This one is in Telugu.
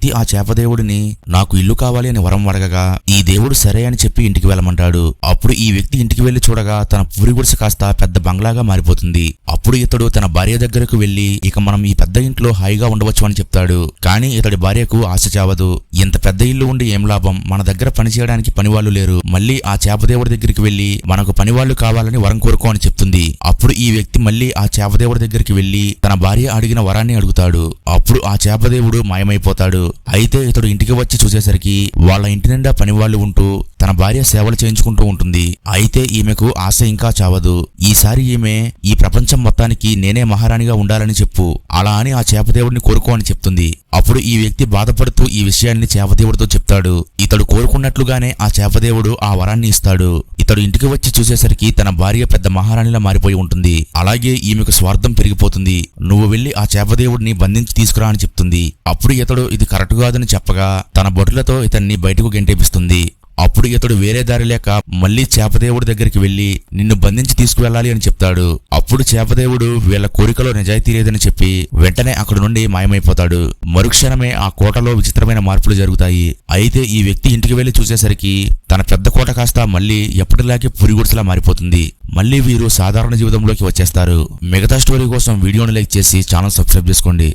వ్యక్తి ఆ చేపదేవుడిని నాకు ఇల్లు కావాలి అని వరం అడగగా ఈ దేవుడు సరే అని చెప్పి ఇంటికి వెళ్ళమంటాడు. అప్పుడు ఈ వ్యక్తి ఇంటికి వెళ్ళి చూడగా తన పూరి గుడిసె కాస్త పెద్ద బంగ్లాగా మారిపోతుంది. అప్పుడు ఇతడు తన భార్య దగ్గరకు వెళ్ళి ఇక మనం ఈ పెద్ద ఇంట్లో హాయిగా ఉండవచ్చు అని చెప్తాడు. కానీ ఇతడి భార్యకు ఆశ చావదు. ఇంత పెద్ద ఇల్లు ఉండి ఏం లాభం? మన దగ్గర పని చేయడానికి పనివాళ్ళు లేరు. మళ్ళీ ఆ చేపదేవుడి దగ్గరికి వెళ్ళి మనకు పనివాళ్ళు కావాలని వరం కోరుకో అని చెప్తుంది. అప్పుడు ఈ వ్యక్తి మళ్ళీ ఆ చేపదేవుడి దగ్గరికి వెళ్ళి తన భార్య అడిగిన వరాన్ని అడుగుతాడు. అప్పుడు ఆ చేపదేవుడు మాయమైపోతాడు. అయితే ఇతడు ఇంటికి వచ్చి చూసేసరికి వాళ్ళ ఇంటి నిండా పనివాళ్ళు ఉంటూ తన భార్య సేవలు చేయించుకుంటూ ఉంటుంది. అయితే ఈమెకు ఆశ ఇంకా చావదు. ఈసారి ఈమె ఈ ప్రపంచం మొత్తానికి నేనే మహారాణిగా ఉండాలని చెప్పు. అలా అని ఆ చేపదేవుడిని కోరుకో అని చెప్తుంది. అప్పుడు ఈ వ్యక్తి బాధపడుతూ ఈ విషయాన్ని చేపదేవుడితో చెప్తాడు. ఇతడు కోరుకున్నట్లుగానే ఆ చేపదేవుడు ఆ వరాన్ని ఇస్తాడు. ఇతడు ఇంటికి వచ్చి చూసేసరికి తన భార్య పెద్ద మహారాణిలా మారిపోయి ఉంటుంది. అలాగే ఈమెకు స్వార్థం పెరిగిపోతుంది. నువ్వు వెళ్ళి ఆ చేపదేవుడిని బంధించి తీసుకురా అని చెప్తుంది. అప్పుడు ఇతడు ఇది కరెక్ట్ కాదని చెప్పగా తన బొట్లతో ఇతన్ని బయటకు గెంటేపిస్తుంది. అప్పుడు ఇతడు వేరే దారి లేక మళ్ళీ చేపదేవుడి దగ్గరికి వెళ్ళి నిన్ను బంధించి తీసుకువెళ్ళాలి అని చెప్తాడు. అప్పుడు చేపదేవుడు వీళ్ళ కోరికలో నిజాయితీ లేదని చెప్పి వెంటనే అక్కడి నుండి మాయమైపోతాడు. మరుక్షణమే ఆ కోటలో విచిత్రమైన మార్పులు జరుగుతాయి. అయితే ఈ వ్యక్తి ఇంటికి వెళ్ళి చూసేసరికి తన పెద్ద కోట కాస్త మళ్ళీ ఎప్పటిలాగే పురిగుడిసలా మారిపోతుంది. మళ్ళీ వీరు సాధారణ జీవితంలోకి వచ్చేస్తారు. మిగతా స్టోరీ కోసం వీడియోని లైక్ చేసి ఛానల్ సబ్స్క్రైబ్ చేసుకోండి.